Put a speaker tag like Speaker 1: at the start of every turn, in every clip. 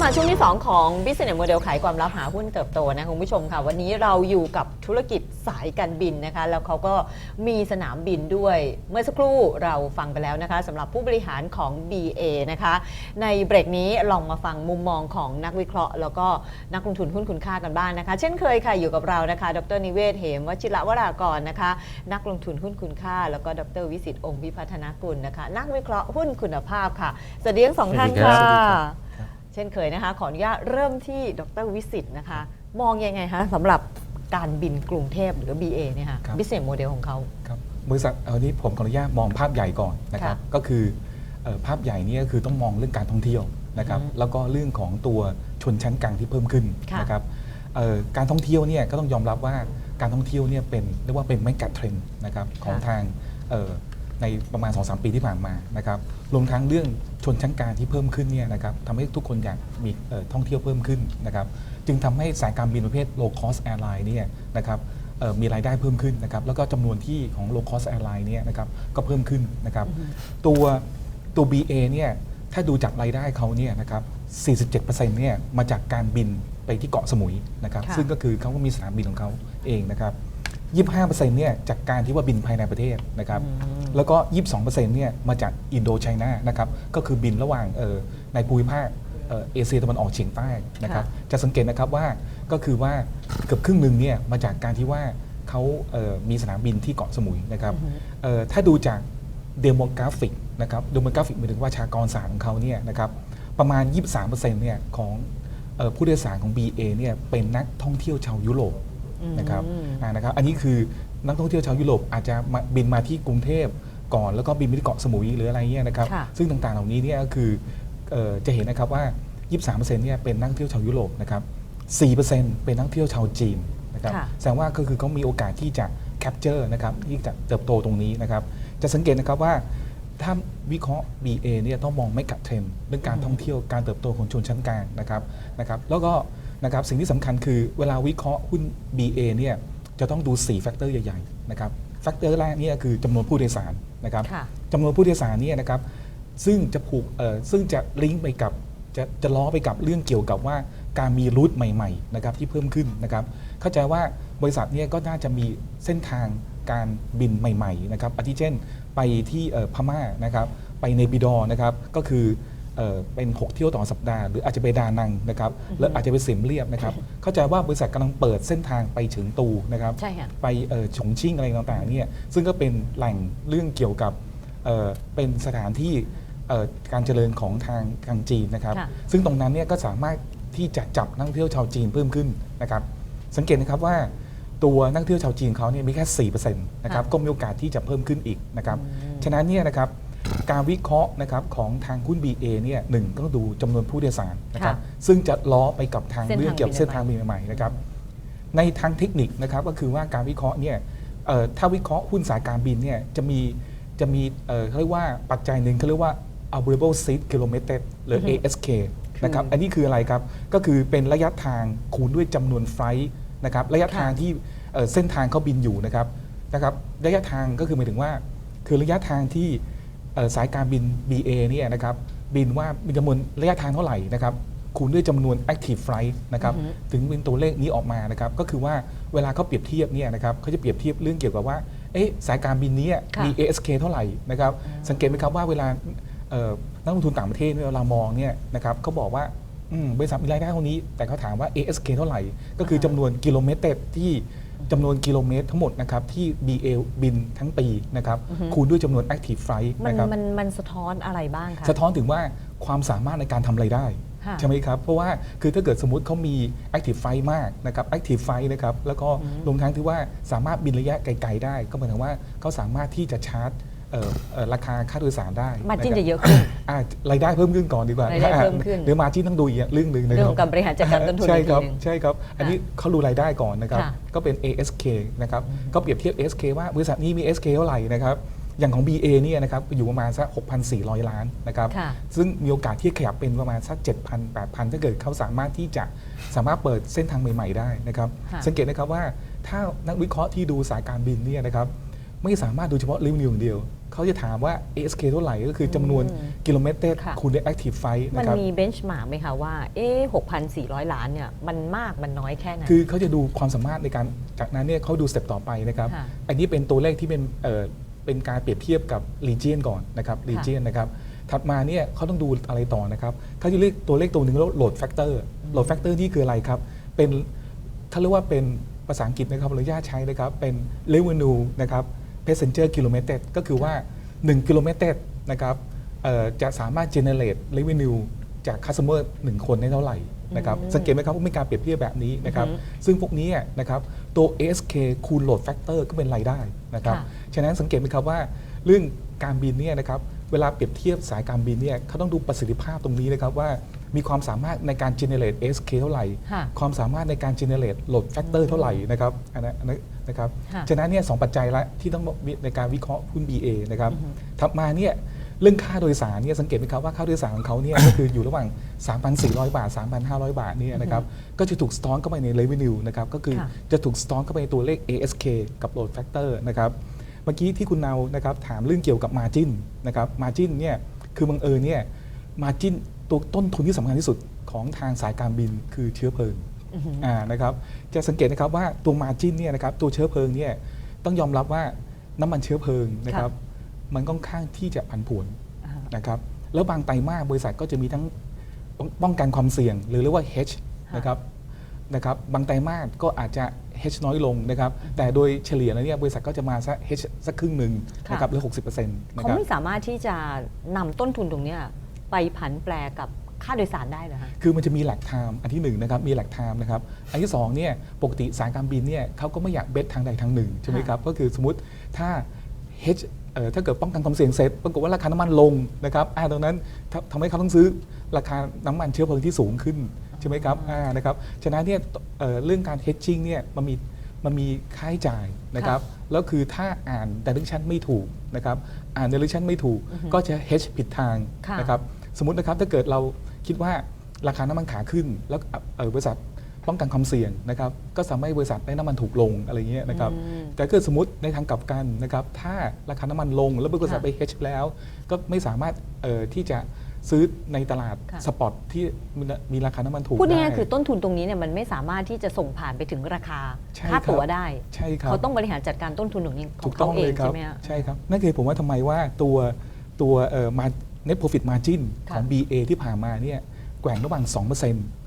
Speaker 1: ามาช่วงที่ 2 ของ Business Model ขายความลับหาหุ้นเติบโตนะคุณผู้ชมค่ะ วันนี้เราอยู่กับธุรกิจสายการบินนะคะ แล้วเขาก็มีสนามบินด้วย เมื่อสักครู่เราฟังไปแล้วนะคะสำหรับผู้บริหารของ BA นะคะ ในเบรกนี้ลองมาฟังมุมมองของนักวิเคราะห์ แล้วก็นักลงทุนหุ้นคุณค่ากันบ้างนะคะ เช่นเคยค่ะอยู่กับเรานะคะ ดรนิเวศเหมวชิระวรากรนะคะ นักลงทุนหุ้นคุณค่า แล้วก็ดรวิสิตองค์วิพัฒนากุลนะคะ นักวิเคราะห์หุ้นคุณภาพค่ะสวัสดีทั้งสองท่าน
Speaker 2: ค่ะ
Speaker 1: เช่นเคยนะคะ ขออนุญาตเริ่มที่ดรวิสิตนะคะ มองยังไงคะสำหรับการบินกรุงเทพหรือ BA เนี่ยค่ะ
Speaker 2: ครับ
Speaker 1: business model ของเขา
Speaker 2: ครับบริษัทเออนี่ผมขออนุญาตมองภาพใหญ่ก่อนนะครับ
Speaker 1: ค่ะ
Speaker 2: ก็คือเอ่อภาพใหญ่เนี่ยก็คือต้องมองเรื่องการท่องเที่ยวนะครับ
Speaker 1: อือฮึ
Speaker 2: แล้วก็เรื่องของตัวชนชั้นกลางที่เพิ่มขึ้น
Speaker 1: ค่ะ
Speaker 2: นะครับเอ่อการท่องเที่ยวเนี่ยก็ต้องยอมรับว่าการท่องเที่ยวเนี่ยเป็นเรียกว่าเป็นแมกกาเทรนด์นะครับของทางเอ่อ ในประมาณ 2-3 ปีที่ผ่านมานะครับรวมทั้งเรื่องชนชั้นกลางที่เพิ่มขึ้นเนี่ยนะครับทำให้ทุกคนอยากมีเอ่อท่องเที่ยวเพิ่มขึ้นนะครับจึงทำให้สายการบินประเภท low cost airline เนี่ยนะครับเอ่อมีรายได้เพิ่มขึ้นนะครับแล้วก็จำนวนที่ของ low cost airline เนี่ยนะครับก็เพิ่มขึ้นนะครับตัวตัว BA เนี่ยถ้าดูจากรายได้เขาเนี่ยนะครับ47%เนี่ยมาจากการบินไปที่เกาะสมุยนะครับ
Speaker 1: ค่ะ
Speaker 2: ซึ่งก็คือเขาก็มีสนามบินของเขาเองนะครับ25%เนี่ยจากการที่ว่าบินภายในประเทศนะครับ แล้วก็ 22%เนี่ยมาจากอินโดไชน่านะครับก็คือบินระหว่างเอ่อในภูมิภาคเอ่อเอเชียตะวันออกเฉียงใต้นะครับ
Speaker 1: ค่ะ
Speaker 2: จะสังเกตนะครับว่าก็คือว่าเกือบครึ่งหนึ่งเนี่ยมาจากการที่ว่าเขาเอ่อมีสนามบินที่เกาะสมุยนะครับเอ่อถ้าดูจากเดโมกราฟิกนะครับเดโมกราฟิกหมายถึงว่าประชากรศาสตร์ของเขาเนี่ยนะครับประมาณ 23%เนี่ยของเอ่อผู้โดยสารของ BA เนี่ยเป็นนักท่องเที่ยวชาวยุโรปนะครับอ่านะครับ อันนี้คือ นักท่องเที่ยวชาวยุโรปอาจจะมาบินมาที่กรุงเทพก่อนแล้วก็บินไปที่เกาะสมุยหรืออะไรเงี้ยนะครับ
Speaker 1: ค่ะ
Speaker 2: ซึ่งต่างๆเหล่านี้เนี่ยก็คือเอ่อจะเห็นนะครับว่า 23%เนี่ยเป็นนักท่องเที่ยวชาวยุโรปนะครับ4%เป็นนักท่องเที่ยวชาวจีนนะครับ
Speaker 1: ค่ะ
Speaker 2: แสดงว่าก็คือเขามีโอกาสที่จะแคปเจอร์นะครับที่จะเติบโตตรงนี้นะครับ จะสังเกตนะครับว่าถ้าวิเคราะห์ BA เนี่ยต้องมองไม่กับเทรนด์เรื่องการท่องเที่ยวการเติบโตของชนชั้นกลางนะครับนะครับ แล้วก็นะครับสิ่งที่สำคัญคือเวลาวิเคราะห์หุ้น BA เนี่ย จะต้องดู4แฟกเตอร์ใหญ่ๆนะครับแฟกเตอร์แรกเนี่ยคือจำนวนผู้โดยสารนะครับ
Speaker 1: ค่ะ
Speaker 2: จำนวนผู้โดยสารเนี่ยนะครับซึ่งจะผูกเอ่อซึ่งจะลิงก์ไปกับจะจะล้อไปกับเรื่องเกี่ยวกับว่าการมีรูทใหม่ๆนะครับที่เพิ่มขึ้นนะครับเข้าใจว่าบริษัทเนี่ยก็น่าจะมีเส้นทางการบินใหม่ๆนะครับอาทิเช่น ไปที่เอ่อพม่านะครับไปเนปิดอร์นะครับก็คือ เอ่อเป็น 6 เที่ยวต่อสัปดาห์หรืออาจจะไปดานังนะครับแล้วอาจจะไปเสียมเรียบนะครับ เข้าใจว่าบริษัทกำลังเปิดเส้นทางไปถึงตูนะครับ
Speaker 1: ใช่ค่ะ
Speaker 2: ไปเอ่อฉงชิ่งอะไรต่างๆเนี่ยซึ่งก็เป็นแหล่งเรื่องเกี่ยวกับเอ่อเป็นสถานที่เอ่อการเจริญของทางทางจีนนะครับ
Speaker 1: ค่ะ
Speaker 2: ซึ่งตรงนั้นเนี่ยก็สามารถที่จะจับนักท่องเที่ยวชาวจีนเพิ่มขึ้นนะครับ สังเกตนะครับว่าตัวนักท่องเที่ยวชาวจีนเขาเนี่ยมีแค่4%นะครับก็มีโอกาสที่จะเพิ่มขึ้นอีกนะครับ ฉะนั้นเนี่ยนะครับ การวิเคราะห์นะครับของทางหุ้น BA เนี่ยหนึ่งก็ต้องดูจำนวนผู้โดยสารนะครับ
Speaker 1: ค่ะ
Speaker 2: ซึ่งจะล้อไปกับทาง
Speaker 1: เส้นทาง
Speaker 2: เรื่องเกี่ยวกับ
Speaker 1: บิน
Speaker 2: เส้นทางบินใหม่ๆนะครับในทางเทคนิคนะครับก็คือว่าการวิเคราะห์เนี่ยเอ่อถ้าวิเคราะห์หุ้นสายการบินเนี่ยจะมีจะมีเอ่อเขาเรียกว่าปัจจัยหนึ่งเขาเรียกว่า available seat kilometer หรือ ASK นะครับอันนี้คืออะไรครับก็คือเป็นระยะทางคูณด้วยจำนวนไฟล์นะครับระยะทางที่เอ่อเส้นทางเขาบินอยู่นะครับนะครับระยะทางก็คือหมายถึงว่า คือระยะทางที่เอ่อ สายการบิน BA เนี่ยนะครับบินว่ามีจำนวนระยะทางเท่าไหร่นะครับคูณด้วยจำนวน active flight นะครับถึงเป็นตัวเลขนี้ออกมานะครับก็คือว่าเวลาเขาเปรียบเทียบเนี่ยนะครับเขาจะเปรียบเทียบเรื่องเกี่ยวกับว่าเอ๊ะสายการบินนี้
Speaker 1: ค่ะ
Speaker 2: มี ASK เท่าไหร่นะครับสังเกตไหมครับว่าเวลาเอ่อนักลงทุนต่างประเทศเนี่ยเวลามองเนี่ยนะครับเขาบอกว่าอืมบริษัทมีรายได้เท่านี้ แต่เขาถามว่า ASK เท่าไหร่ ก็คือจำนวนกิโลเมตรที่ จำนวนกิโลเมตรทั้งหมดนะครับที่ BA บินทั้งปีนะครับคูณด้วยจำนวน active flight
Speaker 1: มัน
Speaker 2: นะครับ
Speaker 1: มันมันสะท้อนอะไรบ้างคะ
Speaker 2: สะท้อนถึงว่าความสามารถในการทำไรายได้
Speaker 1: ค่ะ
Speaker 2: ใช่ไหมครับ เพราะว่าคือถ้าเกิดสมมติเขามี active flight มากนะครับ active flight นะครับ แล้วก็รวมทั้งที่ว่าสามารถบินระยะไกล ๆ ได้ ก็หมายถึงว่าเขาสามารถที่จะชาร์จ เอ่อเอ่อราคาค่าโดยสารได้
Speaker 1: มาจิ้น
Speaker 2: ค
Speaker 1: จะ
Speaker 2: รับ
Speaker 1: เยอะขึ้น
Speaker 2: อ่ารายได้เพิ่มขึ้นก่อนดีกว่ารา
Speaker 1: ยได้เพิ่มขึ้น
Speaker 2: เดี๋ยวมาจิ้นต้องดูอีกเรื่องหนึ่งนะ
Speaker 1: เรื่
Speaker 2: ค
Speaker 1: อง
Speaker 2: รับ
Speaker 1: ของการบริหารจัดการต้นทุน
Speaker 2: ใช่
Speaker 1: อีก
Speaker 2: ค
Speaker 1: ที
Speaker 2: รับ
Speaker 1: หนึ่ง
Speaker 2: ใช่ครับ อันนี้เขาดูรายได้ก่อนนะครับ
Speaker 1: ค่ะ
Speaker 2: ก็เป็น ASK นะครับก็เปรียบเทียบ ASK ว่าบริษัทนี้มี ASK เท่าไหร่นะครับอย่างของ BA เนี่ยนะครับอยู่ประมาณสัก6,400 ล้านนะครับ
Speaker 1: ค่ะ
Speaker 2: ซึ่งมีโอกาสที่จะขยับเป็นประมาณสัก7,000 8,000 ถ้าเกิดเขาสามารถที่จะสามารถเปิดเส้นทางใหม่ ๆ ได้นะครับ
Speaker 1: ค่ะ
Speaker 2: สังเกตนะครับว่าถ้านักวิเคราะห์ที่ดูสายการบินเนี่ยนะครับ ไม่สามารถดูเฉพาะรีวิวอย่างเดียว เขาจะถามว่า ASK เท่าไหร่ก็คือจำนวน
Speaker 1: อืม
Speaker 2: กิโลเมตร
Speaker 1: ค่ะ
Speaker 2: คูณด้วย active flight
Speaker 1: มัน
Speaker 2: นะครับ
Speaker 1: มีเบนช์มาร์กไหมคะว่า เอ๊ะ6,400ล้านเนี่ย มันมากมันน้อยแค่ไหน
Speaker 2: คือเขาจะดูความสามารถในการจากนั้นเนี่ยเขาดูสเต็ปต่อไปนะครับ
Speaker 1: ค่ะ
Speaker 2: อันนี้เป็นตัวเลขที่เป็นเอ่อเป็นการเปรียบเทียบกับ region ก่อนนะครับ region นะครับถัดมาเนี่ยเขาต้องดูอะไรต่อนะครับเขาจะเรียกตัวเลขตัวหนึ่งแล้ว load factor load factor นี่คืออะไรครับ เป็นเขาเรียกว่าเป็นภาษาอังกฤษนะครับขออนุญาตใช้นะครับเป็น revenue นะครับ passenger kilometer ก็คือว่า1กิโลเมตรนะครับเอ่อจะสามารถ generate revenue จาก customer 1 คนได้เท่าไหร่นะครับ
Speaker 1: อืม
Speaker 2: สังเกตไหมครับว่ามีการเปรียบเทียบแบบนี้นะครับ
Speaker 1: อือฮึ
Speaker 2: ซึ่งพวกนี้นะครับตัว ASK คูณ load factor ก็เป็นรายได้นะครับ
Speaker 1: ค่ะ
Speaker 2: ฉะนั้นสังเกตไหมครับว่าเรื่องการบินเนี่ยนะครับเวลาเปรียบเทียบสายการบินเนี่ยเขาต้องดูประสิทธิภาพตรงนี้นะครับว่ามีความสามารถในการ generate ASK เท่าไหร่
Speaker 1: ค่ะ
Speaker 2: ความสามารถในการ generate load factor เท่าไหร่นะครับอันนั้นอั นนั้นนะครับ
Speaker 1: ค่ะ
Speaker 2: ฉะนั้นเนี่ยสองปัจจัยละที่ต้องในการวิเคราะห์หุ้น BA นะครับ
Speaker 1: อือฮึ
Speaker 2: ถัดมาเนี่ยเรื่องค่าโดยสารเนี่ยสังเกตไหมครับว่าค่าโดยสารของเขาเนี่ยก็คืออยู่ระหว่าง 3,400 บาท 3,500 บาทเนี่ยนะครับก็จะถูกสตอนเข้าไปใน revenue นะครับก็คือ
Speaker 1: ค่ะ
Speaker 2: จะถูกสตอนเข้าไปในตัวเลข ASK กับ load factor นะครับเมื่อกี้ที่คุณเนานะครับถามเรื่องเกี่ยวกับ margin นะครับ margin เนี่ยคือบังเอิญเนี่ย margin ตัวต้นทุนที่สำคัญที่สุดของทางสายการบินคือเชื้อเพลิง
Speaker 1: อือหือ
Speaker 2: อ่านะครับจะสังเกตนะครับว่าตัว margin เนี่ยนะครับตัวเชื้อเพลิงเนี่ยต้องยอมรับว่าน้ำมันเชื้อเพลิงนะครับมันค่อนข้างที่จะผันผวน
Speaker 1: อ่า
Speaker 2: นะครับแล้วบางไตรมาสบริษัทก็จะมีทั้งป้องป้องกันความเสี่ยง หรือเรียกว่า hedge
Speaker 1: ค่ะ
Speaker 2: นะครับนะครับบางไตรมาสก็อาจจะ hedge น้อยลงนะครับแต่โดยเฉลี่ยแล้วเนี่ยบริษัทก็จะมาสัก hedge สักครึ่งหนึ่ง
Speaker 1: ค่ะ
Speaker 2: นะครับหรือ60%นะ
Speaker 1: เขา
Speaker 2: ครับ
Speaker 1: ไม่สามารถที่จะนำต้นทุนตรงเนี้ยไปผันแปรกับ ค่าโดยสารได้เหรอคะ
Speaker 2: คือมันจะมีแหลกไทม์อันที่หนึ่งนะครับมีแหลกไทม์นะครับอันที่สองเนี่ยปกติสายการบินเนี่ยเขาก็ไม่อยากเบสทางใดทางหนึ่งใช่ไหมครับก็คือสมมติถ้า hedge เอ่อถ้าเกิดป้องกันความเสี่ยงเสร็จปรากฏว่าราคาน้ำมันลงนะครับอ่าตรงนั้นทำทำให้เขาต้องซื้อราคาน้ำมันเชื้อเพลิงที่สูงขึ้นใช่ไหมครับอ่านะครับฉะนั้นเนี่ยเอ่อเรื่องการ hedging เนี่ยมันมีมันมีค่าใช้จ่ายนะครับแล้วคือถ้าอ่าน direction ไม่ถูกนะครับอ่าน direction ไม่ถูกก็จะ hedge ผิดทาง
Speaker 1: ค่ะ
Speaker 2: นะครับสมมตินะครับถ้าเกิดเรา คิดว่าราคาน้ำมันขาขึ้น แล้วเอ่อบริษัทป้องกันความเสี่ยงนะครับก็สามารถให้บริษัทได้น้ำมันถูกลงอะไรเงี้ยนะครับ
Speaker 1: อืม
Speaker 2: แต่เกิดสมมติในทางกลับกันนะครับถ้าราคาน้ำมันลงแล้วบริษัท
Speaker 1: ค่ะ
Speaker 2: ไป hedge แล้ว ก็ไม่สามารถเอ่อที่จะซื้อในตลาด
Speaker 1: ค่ะ
Speaker 2: สปอตที่มีมีราคาน้ำมันถูก
Speaker 1: พูดง่าย
Speaker 2: ได้
Speaker 1: ๆคือต้นทุนตรงนี้เนี่ยมันไม่สามารถที่จะส่งผ่านไปถึงราคา
Speaker 2: ใช่
Speaker 1: ค่า
Speaker 2: ครับ
Speaker 1: ตั๋วได้
Speaker 2: ใช่ครับ
Speaker 1: เขาต้องบริหารจัดการต้นทุนตรงนี้ขอ
Speaker 2: ถู
Speaker 1: ง
Speaker 2: กต้
Speaker 1: เขา
Speaker 2: อง
Speaker 1: เอ
Speaker 2: เล
Speaker 1: ง
Speaker 2: ยครั
Speaker 1: ใช่
Speaker 2: บ
Speaker 1: ไหมฮะ
Speaker 2: ใช่ครับนั่นคือผมว่าทำไมว่าตัวตัวเอ่อมา net profit margin ของ BA ที่ผ่านมาเนี่ยแกว่งระหว่าง 2%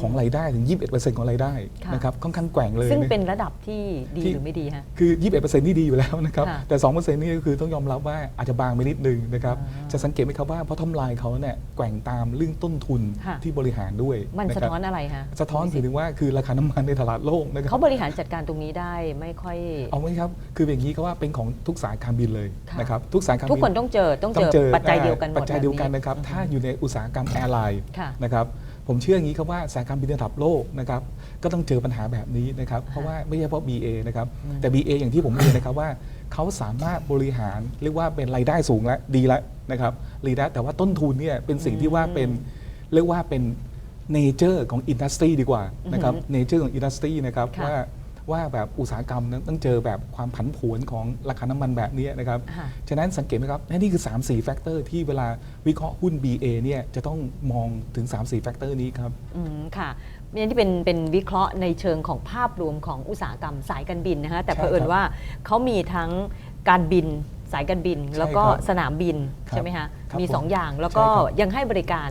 Speaker 2: ของรายได้ถึง 21%ของรายได้
Speaker 1: ค่ะ
Speaker 2: นะครับค่อนข้างแกว่งเลย
Speaker 1: ซึ่ง
Speaker 2: นะ
Speaker 1: เป็นระดับที่ดี
Speaker 2: ที่
Speaker 1: หรือไม่ดีฮะ
Speaker 2: คือ 21%นี่ดีอยู่แล้วนะครับ
Speaker 1: ค่ะ
Speaker 2: แต่2%นี่ก็คือต้องยอมรับว่าอาจจะบางไปนิดนึงนะครับ
Speaker 1: อ่า
Speaker 2: จะสังเกตไหมครับว่าเพราะทำลายเขาเนี่ยแกว่งตามเรื่องต้นทุน
Speaker 1: ค่ะ
Speaker 2: ที่บริหารด้วย
Speaker 1: มันสะ
Speaker 2: ครับ
Speaker 1: ท้อนอะไรฮะ
Speaker 2: สะท้อนถึงว่าคือราคาน้ำมันในตลาดโลกนะครับ
Speaker 1: เขาบริหารจัดการตรงนี้ได้ไม่ค่อย
Speaker 2: เอาไหมครับคืออย่างนี้ก็ว่าเป็นของทุกสายการบินเลย
Speaker 1: ค่ะ
Speaker 2: นะครับทุกสายการบิน
Speaker 1: ทุกคนต้องเจอต้องเจอปัจจัยเดียวกันหมด
Speaker 2: ปัจจัยเดียวกัน
Speaker 1: แบบ
Speaker 2: นะครับ
Speaker 1: อืม
Speaker 2: ถ้าอยู่ในอุตสาหกรรมแอร์ไลน์
Speaker 1: ค่ะ
Speaker 2: นะครับ ผมเชื่ออย่างนี้ครับว่าสายการบินระดับโลกนะครับก็ต้องเจอปัญหาแบบนี้นะครับเพราะว่าไม่ใช่เพราะ BA นะครับ
Speaker 1: อืม
Speaker 2: แต่ BA อย่างที่ผมเรียนนะครับว่าเขาสามารถบริหารเรียกว่าเป็นรายได้สูงแล้วดีแล้วนะครับรีได้แต่ว่าต้นทุนเนี่ยเป็นสิ่งที่ว่าเป็นเรียกว่าเป็นเนเจอร์ของอินดัสทรีดีกว่านะครับ
Speaker 1: อือหือ
Speaker 2: เนเจอร์ของอินดัสทรีนะครับ
Speaker 1: ค่ะ
Speaker 2: ว่า ว่าแบบอุตสาหกรรมนั้นต้องเจอแบบความผันผวนของราคาน้ำมันแบบนี้นะครับ
Speaker 1: ค่ะ
Speaker 2: ฉะนั้นสังเกตไหมครับและนี่คือ 3 4 แฟกเตอร์ที่เวลาวิเคราะห์หุ้น BA เนี่ยจะต้องมองถึง 3 4 แฟกเตอร์นี้ครับ
Speaker 1: อืมค่ะนี่ที่เป็นเป็นวิเคราะห์ในเชิงของภาพรวมของอุตสาหกรรมสายการบินนะคะแต่
Speaker 2: ใช่
Speaker 1: เผอิญ
Speaker 2: ครับ
Speaker 1: ว่าเขามีทั้งการบินสายการบิน
Speaker 2: ใช่
Speaker 1: แล้วก็
Speaker 2: ครับ
Speaker 1: สนามบิน
Speaker 2: ครับ
Speaker 1: ใช่ไหมคะ
Speaker 2: ครับ
Speaker 1: มี
Speaker 2: ผม
Speaker 1: สองอย่างแล้วก็
Speaker 2: ใช่ครับ
Speaker 1: ยังให้บริการ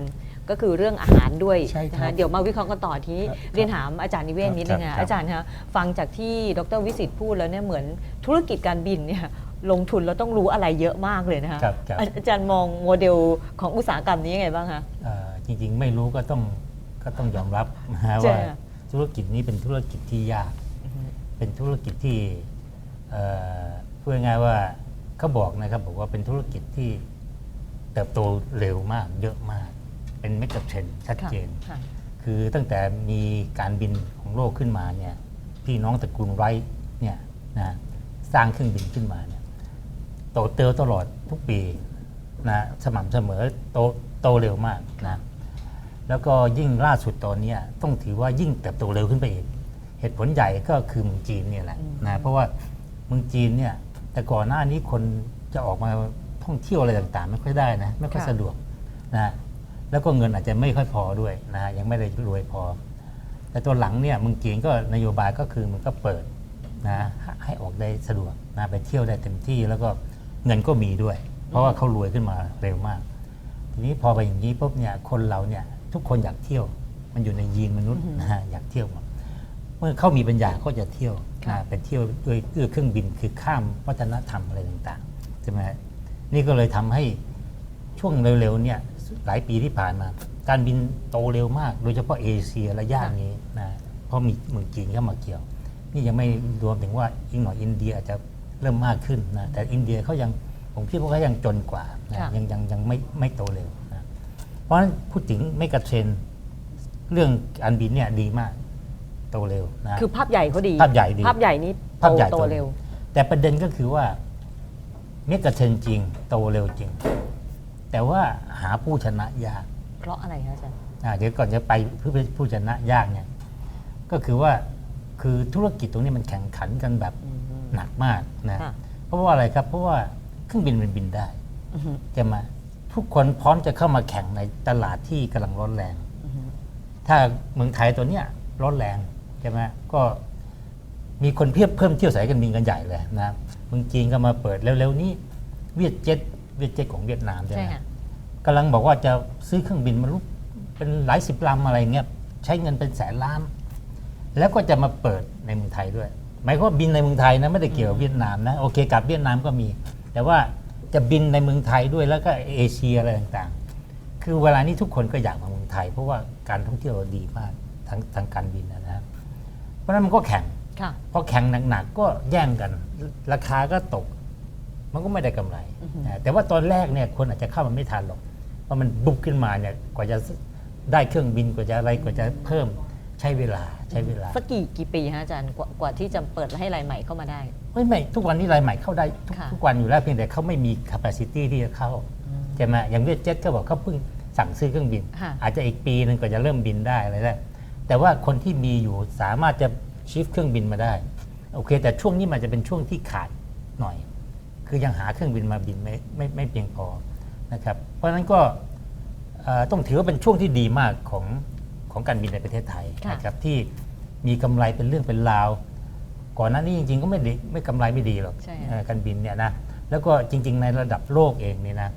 Speaker 1: ก็คือเรื่องอาหารด้วย
Speaker 2: ใช่ครับ
Speaker 1: นะคะเดี๋ยวมาวิเคราะห์กันต่อทีนี้
Speaker 2: ครับ
Speaker 1: เรียนถามอาจารย์นิเวศน์นิดนึง
Speaker 3: ครั
Speaker 1: นะ
Speaker 3: บ
Speaker 1: อาจารย์คะฟังจากที่ดรวิสิตพูดแล้วเนี่ยเหมือนธุรกิจการบินเนี่ยลงทุนแล้วต้องรู้อะไรเยอะมากเลยนะคะ
Speaker 3: ครับครับ
Speaker 1: อาจารย์มองโมเดลของอุตสาหกรรมนี้ยังไงบ้างคะ
Speaker 3: เอ่อจริงๆ ไม่รู้ก็ต้องก็ต้องยอมรับนะฮะ
Speaker 1: ใช่
Speaker 3: ว่าธุรกิจนี้เป็นธุรกิจที่ยาก เป็นธุรกิจที่เอ่อพูดง่ายๆว่าเขาบอกนะครับบอกว่าเป็นธุรกิจที่เติบโตเร็วมากเยอะมาก เป็นเมกะเทรนด์ชัดเจน
Speaker 1: ค่ะ
Speaker 3: คือตั้งแต่มีการบินของโลกขึ้นมาเนี่ยพี่น้องตระกูลไรท์เนี่ยนะสร้างเครื่องบินขึ้นมาเนี่ยโตเติบตลอดทุกปีนะสม่ำเสมอโตโตเร็วมากนะแล้วก็ยิ่งล่าสุดตอนเนี้ยต้องถือว่ายิ่งเติบโตเร็วขึ้นไปอีก เหตุผลใหญ่ก็คือเมืองจีนเนี่ยแหละนะเพราะว่าเมืองจีนเนี่ยแต่ก่อนหน้านี้คนจะออกมาท่องเที่ยวอะไรต่างๆ ไม่ค่อยได้นะไม่ค่อย
Speaker 1: ค่ะ
Speaker 3: สะดวกนะฮะ แล้วก็เงินอาจจะไม่ค่อยพอด้วยนะฮะยังไม่ได้รวยพอ แต่ตัวหลังเนี่ยเมึงจีนก็นโยบายก็คือมันก็เปิดนะให้ให้ออกได้สะดวกนะไปเที่ยวได้เต็มที่แล้วก็เงินก็มีด้วย เพราะว่าเขารวยขึ้นมาเร็วมาก ทีนี้พอไปอย่างนี้ปุ๊บเนี่ยคนเราเนี่ยทุกคนอยากเที่ยว มันอยู่ในยีนมนุษย์นะฮะอยากเที่ยวหมดเมื่อเขามีปัญญาเขาจะเที่ยว
Speaker 1: ค่ะ
Speaker 3: นะไปเที่ยวด้วยด้วยเครื่องบินคือข้ามวัฒนธรรมอะไรต่างๆใช่ไหมฮะนี่ก็เลยทำให้ช่วงเร็วๆเนี่ย หลายปีที่ผ่านมา การบินโตเร็วมาก โดยเฉพาะเอเชียและย่านนี้นะเพราะมีเมืองจีนเข้ามาเกี่ยว นี่ยังไม่รวมถึงว่าอีกหน่อยอินเดียอาจจะเริ่มมากขึ้นนะแต่อินเดียเขายังผมคิดว่าเขายังจนกว่านะ
Speaker 1: ค่ะ
Speaker 3: ยังยังยังไม่ไม่โตเร็วนะเพราะฉะนั้นพูดถึงไม่กระเทรนด์เรื่องการบินเนี่ยดีมาก โตเร็วนะ
Speaker 1: คือภาพใหญ่เขาดี
Speaker 3: ภาพใหญ่ดี
Speaker 1: ภาพใหญ่นี้
Speaker 3: ภาพใหญ่
Speaker 1: โต
Speaker 3: โต
Speaker 1: เร็ว
Speaker 3: แต่ประเด็นก็คือว่าเมกะเทรนด์จริง โตเร็วจริง แต่ว่าหาผู้ชนะยาก
Speaker 1: เพราะอะไรคะอาจารย์
Speaker 3: อ่าเดี๋ยวก่อนจะไปผู้ผู้ชนะยากเนี่ยก็คือว่าคือธุรกิจตรงนี้มันแข่งขันกันแบบ
Speaker 1: อืม
Speaker 3: หนักมากนะ
Speaker 1: ค่ะ
Speaker 3: เพราะว่าอะไรครับ เพราะว่าเครื่องบินมันบินได้
Speaker 1: อือฮึ
Speaker 3: จะมาทุกคนพร้อมจะเข้ามาแข่งในตลาดที่กำลังร้อนแรง
Speaker 1: อือฮึ
Speaker 3: ถ้าเมืองไทยตัวเนี้ยร้อนแรงใช่ไหมก็มีคนเพียบเพิ่มเที่ยวสายการบินกันใหญ่เลยนะเมืองจีนก็มาเปิดเร็วๆนี้ เวียดเจ็ต เวียดเจ็ตของเวียดนามใช่
Speaker 1: ใช่
Speaker 3: ไหม
Speaker 1: ค่ะ
Speaker 3: กำลังบอกว่าจะซื้อเครื่องบินมาลุกเป็นหลายสิบลำอะไรเงี้ยใช้เงินเป็นแสนล้าน แล้วก็จะมาเปิดในเมืองไทยด้วย หมายความว่าบินในเมืองไทยนะไม่ได้เกี่ยวกับเวียดนามนะโอเคกลับเวียดนามก็มี แต่ว่าจะบินในเมืองไทยด้วยแล้วก็เอเชียอะไรต่างๆ คือเวลานี้ทุกคนก็อยากมาเมืองไทย เพราะว่าการท่องเที่ยวเราดีมากทั้งทางการบินนะนะเพราะฉะนั้นมันก็แข่ง
Speaker 1: ค่ะ
Speaker 3: พอแข่งหนักๆก็แย่งกัน ราคาก็ตก มันก็ไม่ได้กำไร
Speaker 1: อือฮึ
Speaker 3: นะแต่ว่าตอนแรกเนี่ยคนอาจจะเข้ามาไม่ทันหรอกเพราะมันบุกขึ้นมาเนี่ยกว่าจะได้เครื่องบินกว่าจะอะไรกว่าจะเพิ่มใช้เวลาใช้เวลา
Speaker 1: สักกี่กี่ปีฮะอาจารย์กว่ากว่าที่จะเปิดให้รายใหม่เข้ามาได้
Speaker 3: ไม่ไม่ทุกวันนี้รายใหม่เข้าได้ทุก
Speaker 1: ค่ะ
Speaker 3: ทุกวันอยู่แล้วเพียงแต่เขาไม่มี capacity ที่จะเข้าใช่ไหมอย่างเวียดเจ็ตก็บอกเขาเพิ่งสั่งซื้อเครื่องบิน
Speaker 1: ค่ะ
Speaker 3: อาจจะอีกปีหนึงก็จะเริ่มบินได้อะไรได้แต่ว่าคนที่มีอยู่สามารถจะชิฟเครื่องบินมาได้โอเค แต่ช่วงนี้มันจะเป็นช่วงที่ขาดหน่อย คือยังหาเครื่องบินมาบินไม่ไม่ไม่เพียงพอนะครับ เพราะฉะนั้นก็เอ่อต้องถือว่าเป็นช่วงที่ดีมากของของการบินในประเทศไทย
Speaker 1: ค่ะ
Speaker 3: นะครับที่มีกำไรเป็นเรื่องเป็นราว ก่อนหน้านี้จริง ๆ ก็ไม่ดีไม่กำไรไม่ดีหรอก
Speaker 1: ใช่
Speaker 3: เอ่อการบินเนี่ยนะแล้วก็จริง ๆ ในระดับโลกเองเนี่ยนะ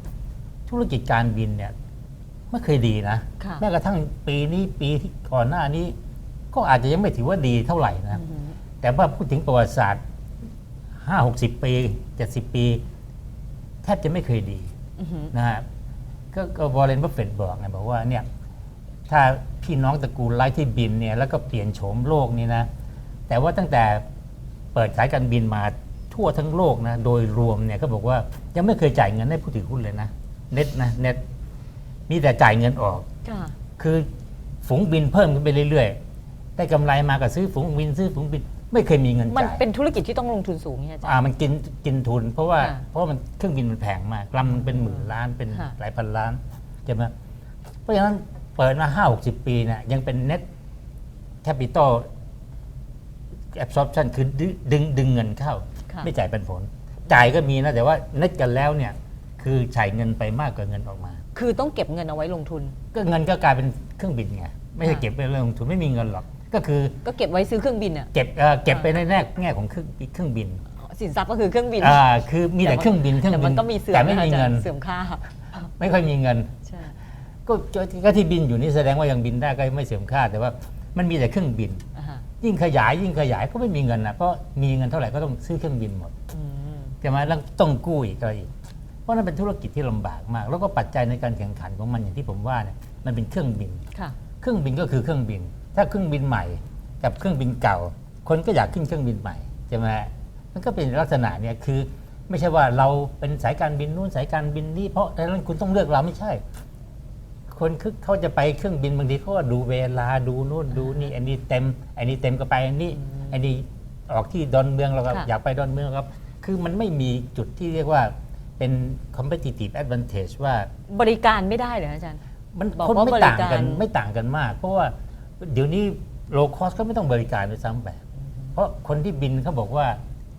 Speaker 3: ธุรกิจการบินเนี่ยไม่เคยดีนะ
Speaker 1: ค่ะ
Speaker 3: แม้กระทั่งปีนี้ปีที่ก่อนหน้านี้ ก็อาจจะยังไม่ถือว่าดีเท่าไหร่นะ
Speaker 1: อือฮึ
Speaker 3: แต่ว่าพูดถึงประวัติศาสตร์ ห้าหกสิบปีเจ็ดสิบปี แทบจะไม่เคยดี
Speaker 1: อือฮึ
Speaker 3: นะฮะก็ก็วอร์เรนบัฟเฟตบอกไงบอกว่าเนี่ยถ้าพี่น้องตระกูลไล่ที่บินเนี่ยแล้วก็เปลี่ยนโฉมโลกนี่นะ แต่ว่าตั้งแต่เปิดสายการบินมาทั่วทั้งโลกนะโดยรวมเนี่ยก็บอกว่ายังไม่เคยจ่ายเงินให้ผู้ถือหุ้นเลยนะเน็ตนะเน็ตมีแต่จ่ายเงินออก
Speaker 1: ค่ะ
Speaker 3: คือฝูงบินเพิ่มขึ้นไปเรื่อยๆ ได้กำไรมาก็ซื้อฝูงบินซื้อฝูงบิน ไม่เคยมีเงิน
Speaker 1: มัน
Speaker 3: จ่าย
Speaker 1: เป็นธุรกิจที่ต้องลงทุนสูงเนี่ยอาจารย์
Speaker 3: อ่ามันกินกินทุน เพราะว่า
Speaker 1: ค่ะ
Speaker 3: เพราะว่ามันเครื่องบินมันแพงมากลำมันเป็นหมื่นล้านเป็น
Speaker 1: ค่ะ
Speaker 3: หลายพันล้านใช่ไหมเพราะฉะนั้นเปิดมาห้าหกสิบปีเนี่ยยังเป็น net capital absorption คือดึดึงดึงเงินเข้า
Speaker 1: ค่ะ
Speaker 3: ไม่จ่ายเป็นผล จ่ายก็มีนะ แต่ว่า net กันแล้วเนี่ย คือจ่ายเงินไปมากกว่าเงินออกมา
Speaker 1: คือต้องเก็บเงินเอาไว้ลงทุน
Speaker 3: ก็เงินก็กลายเป็นเครื่องบินไงไม่ใช่
Speaker 1: ค่ะ
Speaker 3: เก็บไปเรื่องลงทุนไม่มีเงินหรอก ก็คือ
Speaker 1: ก็เก็บไว้ซื้อเครื่องบินอะ
Speaker 3: เก็บเอ่อเก็บไปในแง่แง่ของเครื่องเครื่องบิน
Speaker 1: สินทรัพย์ก็คือเครื่องบิน
Speaker 3: อ่าคือมีแต่เครื่องบินเครื่อง
Speaker 1: แต่
Speaker 3: บิ
Speaker 1: มันนก็มีเสื่อม
Speaker 3: แต่ไม่
Speaker 1: นะคะ
Speaker 3: มี
Speaker 1: อาจา
Speaker 3: เงิ
Speaker 1: ร
Speaker 3: น
Speaker 1: ย์เสื่อมค่า
Speaker 3: ไม่ค่อยมีเงิน
Speaker 1: ใช่
Speaker 3: ก็ก็ก็ที่บินอยู่นี่แสดงว่ายังบินได้ก็ไม่เสื่อมค่า แต่ว่ามันมีแต่เครื่องบิน
Speaker 1: อ่าฮะ
Speaker 3: ยิ่งขยายยิ่งขยายก็ไม่มีเงินนะเพราะมีเงินเท่าไหร่ก็ต้องซื้อเครื่องบินหมด
Speaker 1: อืม
Speaker 3: ใช่ไหมแล้วต้องกู้อีกอะไรอีกเพราะนั่นเป็นธุรกิจที่ลำบากมาก แล้วก็ปัจจัยในการแข่งขันของมันอย่างที่ผมว่าเนี่ยมันเป็นเครื่องบิน
Speaker 1: ค่ะ
Speaker 3: เครื่องบินก็คือเครื่องบิน ถ้าเครื่องบินใหม่กับเครื่องบินเก่า คนก็อยากขึ้นเครื่องบินใหม่ใช่ไหมมันก็เป็นลักษณะเนี่ยคือ ไม่ใช่ว่าเราเป็นสายการบินนู้นสายการบินนี้เพราะดังนั้นคุณต้องเลือกเราไม่ใช่ คนคือเขาจะไปเครื่องบินบางทีเขาก็ดูเวลาดูนู่นดูนี่อันนี้เต็มอันนี้เต็มก็ไปอันนี้อันนี้ออกที่ดอนเมืองเราก็
Speaker 1: ค่ะ
Speaker 3: อยากไปดอนเมืองครับ คือมันไม่มีจุดที่เรียกว่าเป็น competitive advantage ว่า
Speaker 1: บริการไม่ได้เหรออาจารย์
Speaker 3: มัน
Speaker 1: บอก
Speaker 3: คน
Speaker 1: ว่า
Speaker 3: ไม่ต่างกัน
Speaker 1: บริการ
Speaker 3: ไม่ต่างกันมาก เพราะว่า เดี๋ยวนี้โลคอสก็ไม่ต้องบริการด้วยซ้ำไปเพราะคนที่บินเขาบอกว่า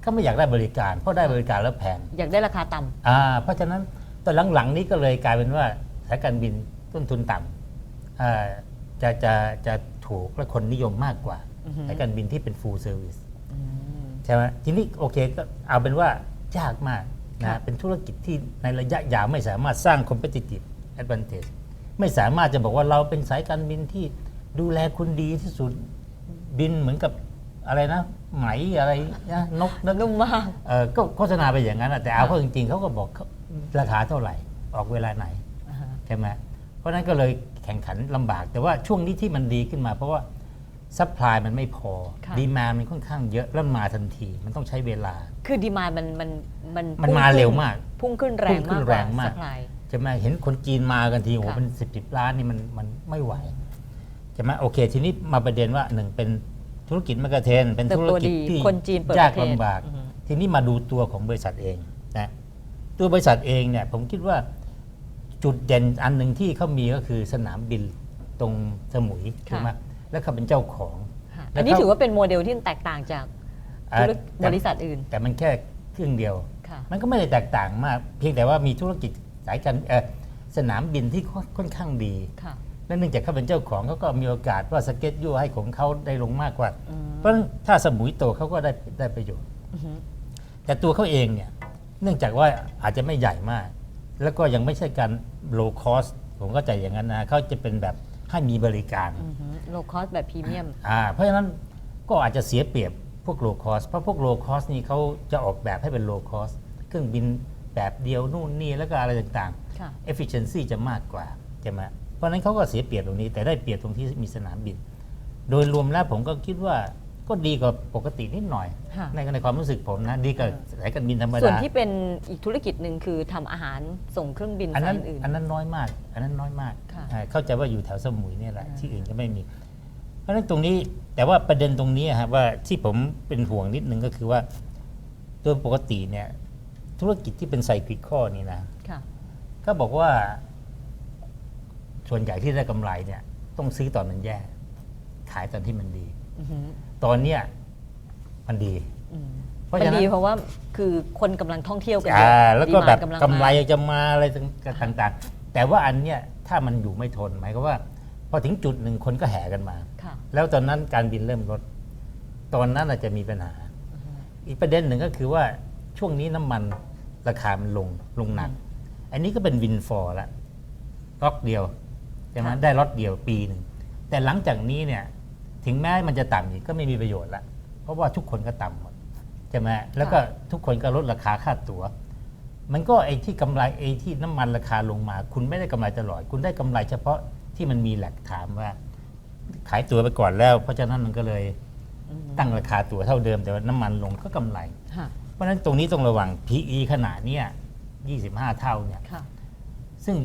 Speaker 3: เขาไม่อยากได้บริการ เพราะได้บริการแล้วแพง
Speaker 1: อยากได้ราคาต่ำ
Speaker 3: อ่าเพราะฉะนั้นตอนหลังๆนี้ก็เลยกลายเป็นว่าสายการบินต้นทุนต่ำอ่าจะจะจะถูกและคนนิยมมากกว่า
Speaker 1: อือฮึ
Speaker 3: สายการบินที่เป็น full service ใช่ไหมทีนี้โอเคก็เอาเป็นว่ายากมาก
Speaker 1: ครั
Speaker 3: นะ
Speaker 1: บ
Speaker 3: เป็นธุรกิจที่ในระยะยาวไม่สามารถสร้าง competitive advantage ไม่สามารถจะบอกว่าเราเป็นสายการบินที่ ดูแลคุณดีที่สุด บินเหมือนกับอะไรนะ ไหมอะไรนะนกนก
Speaker 1: นุ่มมาก
Speaker 3: เออก็โฆษณาไปอย่างนั้นอะแต่เอาเข้าจริงๆเขาก็บอกเขาราคาเท่าไหร่ ออกเวลาไหนใช่ไหมเพราะฉะนั้นก็เลยแข่งขันลำบาก แต่ว่าช่วงนี้ที่มันดีขึ้นมา เพราะว่าซัพพลายมันไม่พอ
Speaker 1: ค่ะ
Speaker 3: ดีมามันค่อนข้างเยอะแล้วมาทันที มันต้องใช้เวลา
Speaker 1: คือดีมานมันมันมัน
Speaker 3: มัน
Speaker 1: พุ่ง
Speaker 3: มา
Speaker 1: ขึ้
Speaker 3: เร็วมาก
Speaker 1: พุ่งขึ้นแรง
Speaker 3: พุ่งขึ้
Speaker 1: มาก
Speaker 3: น
Speaker 1: กว่า
Speaker 3: แรงมาก
Speaker 1: สปาย
Speaker 3: ใช่ไหมเห็นคนจีนมากันทีโอ้โห
Speaker 1: ค่ะ
Speaker 3: เป็นสิบสิบล้านนี่มันมันไม่ไหวใช่ไหมโอเค ทีนี้มาประเด็นว่าหนึ่งเป็นธุรกิจมะกะเทน เป็น
Speaker 1: เติบ
Speaker 3: ธุร
Speaker 1: โต
Speaker 3: กิจ
Speaker 1: ดี
Speaker 3: ที่
Speaker 1: คนจีนเปิด
Speaker 3: ยาก
Speaker 1: ประเทศ
Speaker 3: ลำบาก
Speaker 1: อือฮึ
Speaker 3: ทีนี้มาดูตัวของบริษัทเองนะตัวบริษัทเองเนี่ยผมคิดว่าจุดเด่นอันหนึ่งที่เขามีก็คือสนามบินตรงสมุย
Speaker 1: ค่ะ
Speaker 3: ถูกไหมแล้วเขาเป็นเจ้าของ
Speaker 1: ค่ะ
Speaker 3: แล้ว
Speaker 1: อันนี้
Speaker 3: เขา
Speaker 1: ถือว่าเป็นโมเดลที่แตกต่างจาก
Speaker 3: อ่า
Speaker 1: ธุรกิจ
Speaker 3: แต่
Speaker 1: บริษัทอื่น
Speaker 3: แต่มันแค่ครึ่งเดียว
Speaker 1: ค่ะ
Speaker 3: มันก็ไม่ได้แตกต่างมาก เพียงแต่ว่ามีธุรกิจสายการเอ่อสนามบินที่ค่อนข้างดี
Speaker 1: ค่ะ
Speaker 3: และเนื่องจากเขาเป็นเจ้าของเขาก็มีโอกาสว่าสเก็ตยูให้ของเขาได้ลงมากกว่า
Speaker 1: อืม
Speaker 3: เพราะฉะนั้นถ้าสมุยโตเขาก็ได้ได้ประโยชน์
Speaker 1: อือฮึ
Speaker 3: แต่ตัวเขาเองเนี่ยเนื่องจากว่าอาจจะไม่ใหญ่มาก แล้วก็ยังไม่ใช่การ low cost ผมก็ใจอย่างนั้นนะเขาจะเป็นแบบให้มีบริการ
Speaker 1: โลคอสแบบพรีเมียม
Speaker 3: อ่าเพราะฉะนั้นก็อาจจะเสียเปรียบพวก low cost เพราะพวก low cost นี่เขาจะออกแบบให้เป็น low cost เครื่องบินแบบเดียวนู่นนี่แล้วก็อะไรต่างๆ
Speaker 1: ค่ะ
Speaker 3: efficiency จะมากกว่าใช่ไหม เพราะฉะนั้นเขาก็เสียเปรียบตรงนี้ แต่ได้เปรียบตรงที่มีสนามบิน โดยรวมแล้วผมก็คิดว่าก็ดีกว่าปกตินิดหน่อย
Speaker 1: ค่ะ
Speaker 3: ในในความรู้สึกผมนะดีกว่าสายการบินธรรม
Speaker 1: ส่วน
Speaker 3: ดา
Speaker 1: ที่เป็นอีกธุรกิจหนึ่งคือทำอาหารส่งเครื่องบิน
Speaker 3: อัน
Speaker 1: สา
Speaker 3: นั้
Speaker 1: ย
Speaker 3: น
Speaker 1: อื่น
Speaker 3: อันนั้นน้อยมาก อันนั้นน้อยมาก
Speaker 1: ค่ะ
Speaker 3: อ่าเข้าใจว่าอยู่แถวสมุยเนี่ยแหละ
Speaker 1: อ่า
Speaker 3: ที่อื่นก็ไม่มี เพราะฉะนั้นตรงนี้แต่ว่าประเด็นตรงนี้อะครับว่าที่ผมเป็นห่วงนิดนึงก็คือว่าโดยปกติเนี่ยธุรกิจที่เป็นไซคลิคอนี่นะ
Speaker 1: ค่ะ
Speaker 3: ก็บอกว่า ส่วนใหญ่ที่ได้กำไรเนี่ยต้องซื้อตอนมันแย่ ขายตอนที่มันดี
Speaker 1: อือฮึ
Speaker 3: ตอนเนี้ยมันดี
Speaker 1: อืม
Speaker 3: เพราะ
Speaker 1: มัน
Speaker 3: ฉะนั้น
Speaker 1: ดีเพราะว่าคือคนกำลังท่องเที่ยวกันเย
Speaker 3: อ่า
Speaker 1: อะ
Speaker 3: แล้วก็แบบ
Speaker 1: ดีมาน
Speaker 3: กำไร
Speaker 1: มา
Speaker 3: จะมาอะไรต่างๆ แต่ว่าอันเนี้ยถ้ามันอยู่ไม่ทนหมายความว่า พอถึงจุดหนึ่งคนก็แห่กันมา
Speaker 1: ค่ะ
Speaker 3: แล้วตอนนั้นการบินเริ่มลด ตอนนั้นอาจจะมีปัญหา อีกประเด็นหนึ่งก็คือว่าช่วงนี้น้ำมันราคามันลงลงหนัก อันนี้ก็เป็นวินฟอร์ละล็อกเดียวใช่ไหม
Speaker 1: ค่ะ
Speaker 3: ได้ล็อตเดียวปีหนึ่งแต่หลังจากนี้เนี่ยถึงแม้มันจะต่ำอีกก็ไม่มีประโยชน์ละเพราะว่าทุกคนก็ต่ำหมดใช่ไหมแล้วก็ทุกคนก็ลดราคาค่าตั๋ว มันก็ไอ้ที่กำไรไอ้ที่น้ำมันราคาลงมา คุณไม่ได้กำไรตลอด คุณได้กำไรเฉพาะที่มันมีหลักฐานว่า ขายตั๋วไปก่อนแล้ว เพราะฉะนั้นมันก็เลย
Speaker 1: อืม
Speaker 3: ตั้งราคาตั๋วเท่าเดิมแต่ว่าน้ำมันลงก็กำไร
Speaker 1: ค่ะ
Speaker 3: เพราะฉะนั้นตรงนี้ต้องระวัง PE ขนาดเนี้ย25 เท่าเนี่ย
Speaker 1: ค่ะ
Speaker 3: ซึ่ง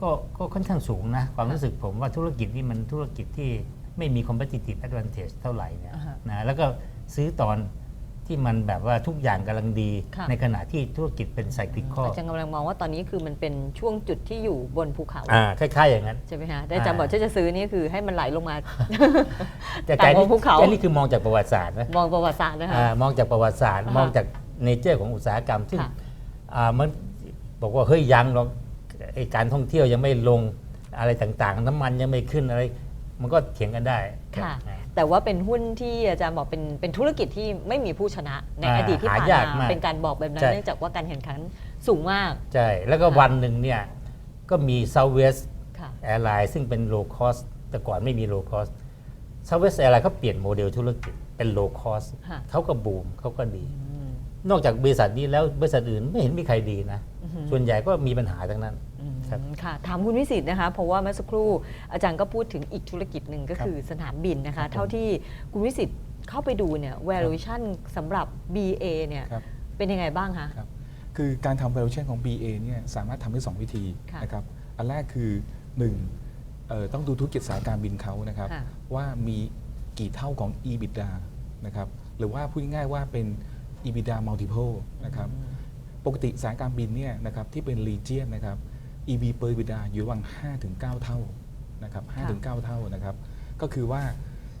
Speaker 3: ก็ก็ค่อนข้างสูงนะ ความรู้สึกผมว่าธุรกิจนี่มันธุรกิจที่ไม่มี competitive advantage เท่าไหร่เนี่ย
Speaker 1: อ่าฮะ
Speaker 3: นะแล้วก็ซื้อตอนที่มันแบบว่าทุกอย่างกำลังดี
Speaker 1: ค่ะ
Speaker 3: ในขณะที่ธุรกิจเป็น cyclical
Speaker 1: อาจารย์กำลังมองว่าตอนนี้คือมันเป็นช่วงจุดที่อยู่บนภูเขา
Speaker 3: อ่าคล้ายๆอย่างนั้น
Speaker 1: ใช่ไหมคะแต่อาจารย์บอกถ้าจะซื้อนี่คือให้มันไหลลงมา
Speaker 3: แต่
Speaker 1: ต่าง
Speaker 3: นี่
Speaker 1: ของภูเขา
Speaker 3: แต่นี่คือมองจากประวัติศาสตร์นะ
Speaker 1: มองประวัติศาสตร์นะคะ
Speaker 3: อ่ามองจากประวัติศาสตร์
Speaker 1: อ่าฮะ
Speaker 3: มองจากเนเจอร์ของอุตสาหกรรมซึ่ง
Speaker 1: ค่ะ
Speaker 3: อ่ามันบอกว่าเฮ้ยยังหรอกไอ้ การท่องเที่ยวยังไม่ลงอะไรต่างๆ น้ำมันยังไม่ขึ้นอะไร มันก็เถียงกันได้
Speaker 1: ค่ะ
Speaker 3: อ่า
Speaker 1: แต่ว่าเป็นหุ้นที่อาจารย์บอกเป็นเป็นธุรกิจที่ไม่มีผู้ชนะใน
Speaker 3: อ่า
Speaker 1: อดีตที่ผ่าน
Speaker 3: หายาก
Speaker 1: มามา
Speaker 3: ก
Speaker 1: เป็นการบอกแบบนั้น
Speaker 3: ใช่
Speaker 1: เนื่องจากว่าการแข่งขันสูงมาก
Speaker 3: ใช่ แล้วก็
Speaker 1: ค่ะ
Speaker 3: วันหนึ่งเนี่ยก็มี Southwest
Speaker 1: ค่ะ
Speaker 3: Airlines ซึ่งเป็น low cost แต่ก่อนไม่มี low cost Southwest Airlines เขาเปลี่ยนโมเดลธุรกิจเป็น low cost
Speaker 1: ค่ะ
Speaker 3: เขาก็บูมเขาก็ดี
Speaker 1: อืม
Speaker 3: นอกจากบริษัทนี้แล้วบริษัทอื่นไม่เห็นมีใครดีนะ
Speaker 1: อือหือ
Speaker 3: ส่วนใหญ่ก็มีปัญหาทั้งนั้น
Speaker 1: อืม
Speaker 3: ครับ
Speaker 1: ค่ะถามคุณวิสิตนะคะ เพราะว่าเมื่อสักครู่อาจารย์ก็พูดถึงอีกธุรกิจหนึ่งก็
Speaker 2: ครับ
Speaker 1: คือสนามบินนะ
Speaker 2: ครั
Speaker 1: คะ
Speaker 2: บผม
Speaker 1: เท่าที่คุณวิสิตเข้าไปดูเนี่ย valuation สำหรับ BA เนี่ย
Speaker 2: ครับ
Speaker 1: เป็นยังไงบ้างคะ
Speaker 2: ครับคือการทำ valuation ของ BA เนี่ยสามารถทำได้ 2 วิธี
Speaker 1: ค่ะ
Speaker 2: นะครับ อันแรกคือ1เอ่อต้องดูธุรกิจสายการบินเขานะครับ
Speaker 1: ค่ะ
Speaker 2: ว่ามีกี่เท่าของ EBITDA นะครับ หรือว่าพูดง่ายๆว่าเป็น EBITDA multiple นะครับ ปกติสายการบินเนี่ยนะครับที่เป็น region นะครับ EV per EBITDA อยู่ระหว่าง5ถึง9เท่านะครับ5ถึง9เท่านะครับ ก็คือว่า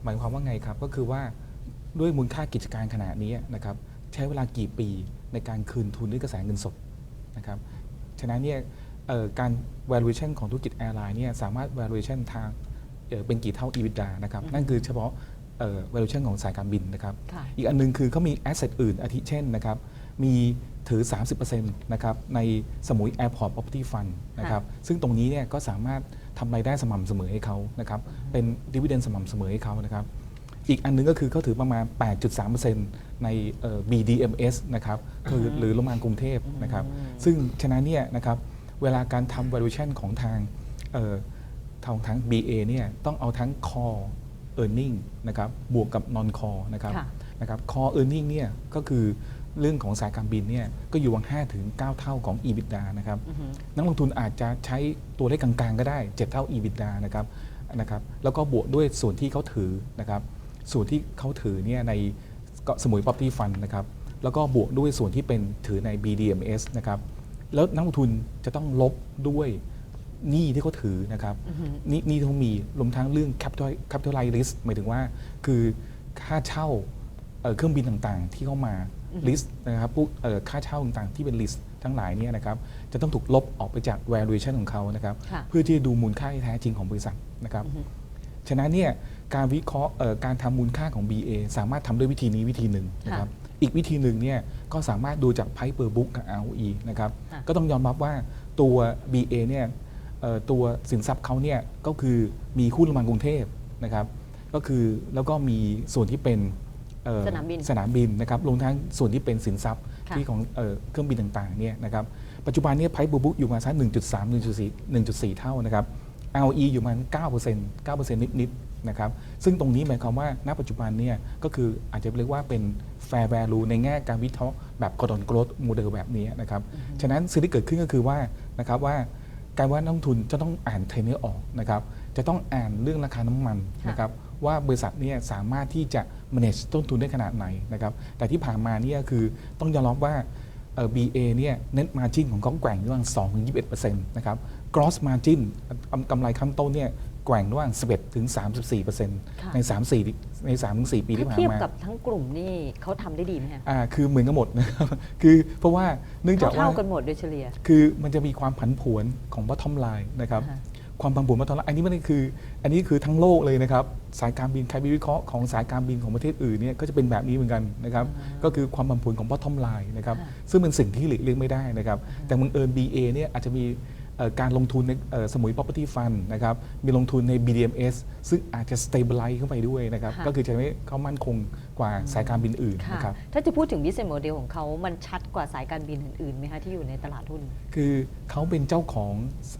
Speaker 2: หมายความว่าไงครับ ก็คือว่าด้วยมูลค่ากิจการขนาดนี้นะครับ ใช้เวลากี่ปีในการคืนทุนด้วยกระแสเงินสดนะครับ ฉะนั้นเนี่ยเอ่อการ valuation ของธุรกิจแอร์ไลน์เนี่ยสามารถ valuation ทางเอ่อเป็นกี่เท่า EBITDA นะครับ นั่นคือเฉพาะเอ่อ valuation ของสายการบินนะครับ
Speaker 1: ค่ะ
Speaker 2: อีกอันหนึงคือเขามี asset อื่นอาทิเช่นนะครับ มีถือ 30%นะครับในสมุย Airport Property Fund นะครับซึ่งตรงนี้เนี่ยก็สามารถทำรายได้สม่ำเสมอให้เขานะครับเป็นดิว i เดนสม่ำเสมอให้เขานะครับอีกอันหนึงก็คือเขาถือประมาณ 8.3%ในเอ่อ BDMs นะครับคือหรือโรงพยาบาลกรุงเทพนะครับซึ่งฉะนั้นเนี่ยนะครับเวลาการทำ valuation ของทางเอ่อทางทาง BA เนี่ยต้องเอาทั้ง core earning นะครับบวกกับ non core นะครับ
Speaker 1: ค่ะ
Speaker 2: นะครับ core earning เนี่ยก็คือ เรื่องของสายการบินเนี่ยก็อยู่วัง5ถึง9เท่าของ EBITDA นะครับนักลงทุนอาจจะใช้ตัวเลขกลางๆ ก็ได้ 7 เท่า EBITDA นะครับนะครับแล้วก็บวกด้วยส่วนที่เขาถือนะครับส่วนที่เขาถือเนี่ยในเกาะสมุย property fund นะครับแล้วก็บวกด้วยส่วนที่เป็นถือใน BDMs นะครับแล้วนักลงทุนจะต้องลบด้วยหนี้ที่เขาถือนะครับหนี้หนี้ที่เขามีรวมทั้งเรื่อง capital capitalize risk หมายถึงว่า คือค่าเช่าเอ่อเครื่องบินต่างๆ ที่เข้ามา list นะครับพวกเอ่อค่าเช่าต่างๆที่เป็น list ทั้งหลายเนี่ยนะครับจะต้องถูกลบออกไปจาก valuation ของเขานะครับ
Speaker 1: ค่ะ
Speaker 2: เพื่อที่จะดูมูลค่าที่แท้จริงของบริษัทนะครับฉะนั้นเนี่ยการวิเคราะห์เอ่อการทำมูลค่าของ BA สามารถทำด้วยวิธีนี้วิธีหนึ่งนะครับอีกวิธีหนึ่งเนี่ยก็สามารถดูจาก Price per book กับ ROE นะครับ
Speaker 1: ค่ะ
Speaker 2: ก็ต้องยอมรับว่าตัว BA เนี่ยเอ่อตัวสินทรัพย์เขาเนี่ยก็คือมีหุ้นโรงพยาบาลกรุงเทพนะครับก็คือแล้วก็มีส่วนที่เป็นเอ่อ
Speaker 1: สนามบิน
Speaker 2: สนามบินนะครับรวมทั้งส่วนที่เป็นสินทรัพย์
Speaker 1: ค่ะ
Speaker 2: ที่ของเอ่อเครื่องบินต่างๆเนี่ยนะครับปัจจุบันเนี่ย Price per book อยู่มาสัก1.3 1.4 1.4 เท่านะครับ ROE อยู่ประมาณ9% 9%นิดๆนะครับซึ่งตรงนี้หมายความว่าณปัจจุบันเนี่ยก็คืออาจจะเรียกว่าเป็น fair value ในแง่การวิเคราะห์แบบกรดอนโกรดโมเดลแบบนี้นะครับฉะนั้นสิ่งที่เกิดขึ้นก็คือว่านะครับว่าการว่านักลงทุนจะต้องอ่านเทรนนี้ออกนะครับ จะต้องอ่านเรื่องราคาน้ำมัน
Speaker 1: ค่ะ
Speaker 2: นะครับว่าบริษัทเนี่ยสามารถที่จะ manage ต้นทุนได้ขนาดไหนนะครับแต่ที่ผ่านมาเนี่ยคือต้องยอมรับว่าเอ่อ BA เนี่ย net margin ของเขาแกว่งระหว่าง2ถึง21%นะครับ gross margin กำกำไรขั้นต้นเนี่ยแกว่งระหว่าง11ถึง34%
Speaker 1: ค่ะ
Speaker 2: ใน3-4ใน3-4ปีที่
Speaker 1: ถ้า
Speaker 2: ผ่าน
Speaker 1: เทียบ
Speaker 2: มา
Speaker 1: กับทั้งกลุ่มนี่เขาทำได้ดีไหมฮะ
Speaker 2: อ่าคือเหมือนกันหมดนะครับคือเพราะว่าเนื่องจากว่า
Speaker 1: เท่าๆกันหมดโดยเฉลี่ย
Speaker 2: คือมันจะมีความผันผวนของ bottom line นะครับ
Speaker 1: อ่าฮะ
Speaker 2: ความผันผวน bottom line อันนี้ไม่ได้คือ อันนี้คือทั้งโลกเลยนะครับ สายการบินใครมีวิเคราะห์ของสายการบินของประเทศอื่นเนี่ยก็จะเป็นแบบนี้เหมือนกันนะครับ ก็คือความผันผวนของ bottom line นะครับ
Speaker 1: ค่ะ
Speaker 2: ซึ่งเป็นสิ่งที่หลีกเลี่ยงไม่ได้นะครับ แต่บังเอิญ BA เนี่ยอาจจะมีเอ่อ การลงทุนในเอ่อสมุย property fund นะครับ มีลงทุนใน BDMs ซึ่งอาจจะ stabilize เข้าไปด้วยนะครับ
Speaker 1: ค่ะ
Speaker 2: ก็คือจะทำให้เขามั่นคงกว่าสายการบินอื่น
Speaker 1: ค่ะ
Speaker 2: นะครับ
Speaker 1: ถ้าจะพูดถึง business model ของเขามันชัดกว่าสายการบินอื่นๆไหมคะที่อยู่ในตลาดหุ้น
Speaker 2: คือเขาเป็นเจ้าของ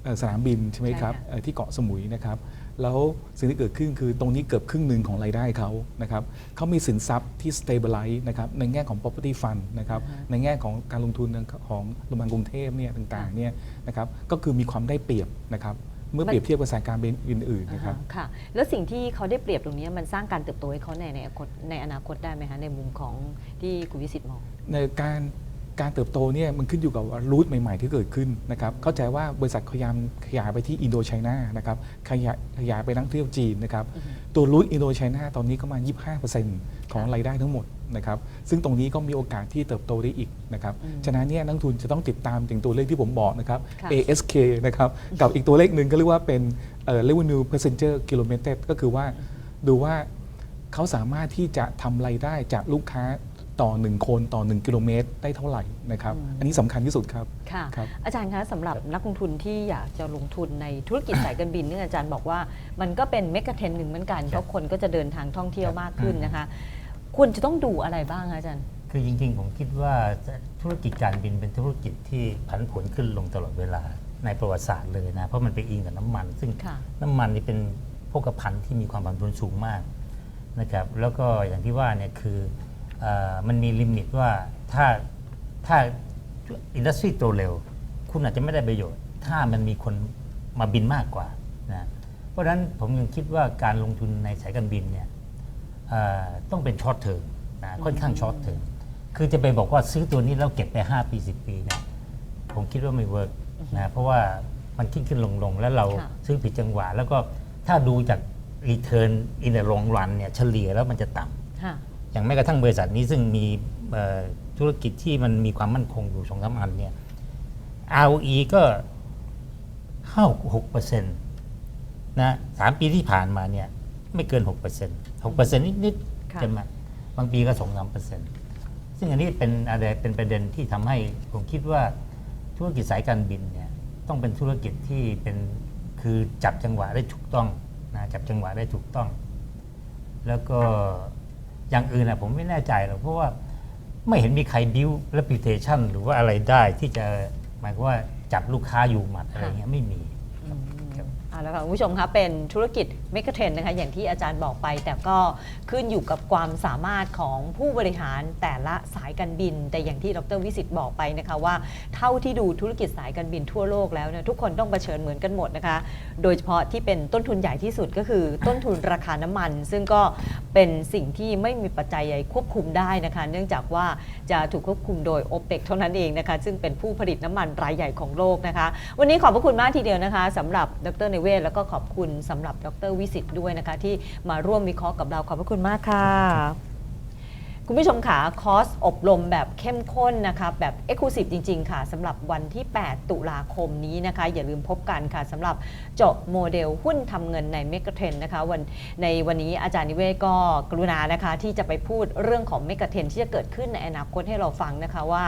Speaker 2: เอ่อสนามบินใช่ไหมครับ
Speaker 1: ใช่ค่ะ
Speaker 2: เอ่อที่เกาะสมุยนะครับ แล้วสิ่งที่เกิดขึ้นคือตรงนี้เกือบครึ่งหนึ่งของรายได้เขานะครับเขามีสินทรัพย์ที่ stabilize นะครับในแง่ของ property fund นะครับในแง่ของการลงทุนของโรงพยาบาลกรุงเทพเนี่ยต่างๆเนี่ยนะครับก็คือมีความได้เปรียบนะครับเมื่อเปรียบเทียบกับสายการบินอื่นๆนะครับ
Speaker 1: อ่าฮะค่ะแล้วสิ่งที่เขาได้เปรียบตรงนี้มันสร้างการเติบโตให้เขาในในอนาคตในอนาคตได้ไหมคะในมุมของที่คุณวิสิทธิ์มอง
Speaker 2: ในการ การเติบโตเนี่ยมันขึ้นอยู่กับรูทใหม่ ๆ ที่เกิดขึ้นนะครับเข้าใจว่าบริษัทพยายามขยายไปที่อินโดไชนานะครับขยายขยายไปนักท่องเที่ยวจีนนะครับตัวรูทอินโดไชนาตอนนี้ก็มา 25%ของรายได้ทั้งหมดนะครับซึ่งตรงนี้ก็มีโอกาสที่เติบโตได้อีกนะครับฉะนั้นเนี่ยนักลงทุนจะต้องติดตามถึงตัวเลขที่ผมบอกนะครับ
Speaker 1: ค่ะ
Speaker 2: ASK นะครับกับอีกตัวเลขหนึ่งก็เรียกว่าเป็นเอ่อ revenue passenger kilometer ก็คือว่าดูว่าเขาสามารถที่จะทำรายได้จากลูกค้า ต่อ 1 คนต่อ 1 กิโลเมตรได้เท่าไหร่นะครับ อันนี้สำคัญที่สุดครับ
Speaker 1: ค่ะ
Speaker 2: ครับ
Speaker 1: อาจารย์คะสำหรับนักลงทุนที่อยากจะลงทุนในธุรกิจสายการบินเนี่ยอาจารย์บอกว่ามันก็เป็นเมกะเทรนด์หนึ่งเหมือนกันเพราะคนก็จะเดินทางท่องเที่ยวมากขึ้นนะคะ ควรจะต้องดูอะไรบ้างคะอาจารย์
Speaker 3: คือจริงๆ ผมคิดว่าธุรกิจการบินเป็นธุรกิจที่ผันผวนขึ้นลงตลอดเวลาในประวัติศาสตร์เลยนะ เพราะมันไปอิงกับน้ำมัน ซึ่ง
Speaker 1: ค่ะ
Speaker 3: น้ำมันนี่เป็นโภคภัณฑ์ที่มีความผันผวนสูงมากนะครับแล้วก็อย่างที่ว่าเนี่ยคือเออ มันมีลิมิตว่าถ้าถ้าอินดัสทรีโตเร็ว คุณอาจจะไม่ได้ประโยชน์ ถ้ามันมีคนมาบินมากกว่านะเพราะฉะนั้นผมยังคิดว่าการลงทุนในสายการบินเนี่ยเอ่อต้องเป็นช็อตเทอมนะค่อนข้างช็อตเทอมคือจะไปบอกว่าซื้อตัวนี้แล้วเก็บไป 5 ปี 10 ปีเนี่ยผมคิดว่าไม่เวิร์กนะเพราะว่ามันขึ้นขึ้นลงลงแล้วเรา
Speaker 1: ค่ะ
Speaker 3: ซื้อผิดจังหวะ แล้วก็ถ้าดูจาก return in the long run เนี่ยเฉลี่ยแล้วมันจะต่ำ
Speaker 1: ค่ะ
Speaker 3: อย่างแม้กระทั่งบริษัทนี้ซึ่งมีเอ่อธุรกิจที่มันมีความมั่นคงอยู่สองสามอันเนี่ย ROE ก็เข้าหกเปอร์เซ็นต์นะสามปีที่ผ่านมาเนี่ยไม่เกินหกเปอร์เซ็นต์หกเปอร์เซ็นต์นิด
Speaker 1: ค่ะ
Speaker 3: ๆใช่ไหมบางปีก็สองสามเปอร์เซ็นต์ซึ่งอันนี้เป็นอะไรเป็นประเด็นที่ทำให้ผมคิดว่าธุรกิจสายการบินเนี่ยต้องเป็นธุรกิจที่เป็นคือจับจังหวะได้ถูกต้องนะจับจังหวะได้ถูกต้อง แล้วก็ อย่างอื่นอะผมไม่แน่ใจหรอกเพราะว่าไม่เห็นมีใครบิว reputation หรือว่าอะไรได้ที่จะหมายความว่าจับลูกค้าอยู่หมัดอะไรเงี้ยไม่มีครับ
Speaker 1: เอาละค่ะคุณผู้ชมคะเป็นธุรกิจเมกะเทรนนะคะอย่างที่อาจารย์บอกไป แต่ก็ขึ้นอยู่กับความสามารถของผู้บริหารแต่ละสายการบิน แต่อย่างที่ดรวิสิตบอกไปนะคะว่าเท่าที่ดูธุรกิจสายการบินทั่วโลกแล้วเนี่ยทุกคนต้องเผชิญเหมือนกันหมดนะคะ โดยเฉพาะที่เป็นต้นทุนใหญ่ที่สุดก็คือต้นทุนราคาน้ำมัน ซึ่งก็เป็นสิ่งที่ไม่มีปัจจัยใดควบคุมได้นะคะ เนื่องจากว่าจะถูกควบคุมโดยโอเปกเท่านั้นเองนะคะซึ่งเป็นผู้ผลิตน้ำมันรายใหญ่ของโลกนะคะ วันนี้ขอบพระคุณมากทีเดียวนะคะสำหรับดรเนเวศแล้วก็ขอบคุณสำหรับดรวิสิตด้วยนะคะ ที่มาร่วมวิเคราะห์กับเราขอบพระคุณมากค่ะ คุณผู้ชมค่ะคอร์สอบรมแบบเข้มข้นนะคะแบบ e x c l u s i v e จริง ๆ ค่ะสำหรับวันที่ 8 ตุลาคมนี้นะคะ อย่าลืมพบกันค่ะสำหรับเจาะโมเดลหุ้นทำเงินในเมกะเทรนนะคะวันในวันนี้อาจารย์นิเวศก็กรุณานะคะที่จะไปพูดเรื่องของเมกะเทรนที่จะเกิดขึ้นในอนาคตให้เราฟังนะคะว่า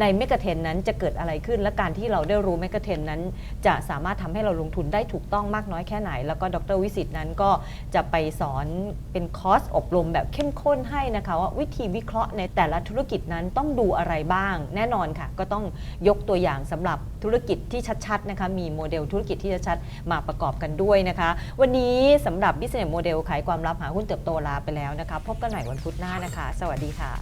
Speaker 1: ในเมกะเทรนนั้นจะเกิดอะไรขึ้น และการที่เราได้รู้เมกะเทรนนั้น จะสามารถทำให้เราลงทุนได้ถูกต้องมากน้อยแค่ไหน แล้วก็ดรวิสิตนั้นก็จะไปสอนเป็นคอร์สอบรมแบบเข้มข้นให้นะคะว่าวิธีีวิเคราะห์ในแต่ละธุรกิจนั้นต้องดูอะไรบ้าง แน่นอนค่ะ ก็ต้องยกตัวอย่างสำหรับธุรกิจที่ชัดๆนะคะมีโมเดลธุรกิจที่ชัดๆมาประกอบกันด้วยนะคะ วันนี้สำหรับ business model ขายความลับหาหุ้นเติบโตลาไปแล้วนะคะ พบกันใหม่วันพุธหน้านะคะ สวัสดีค่ะ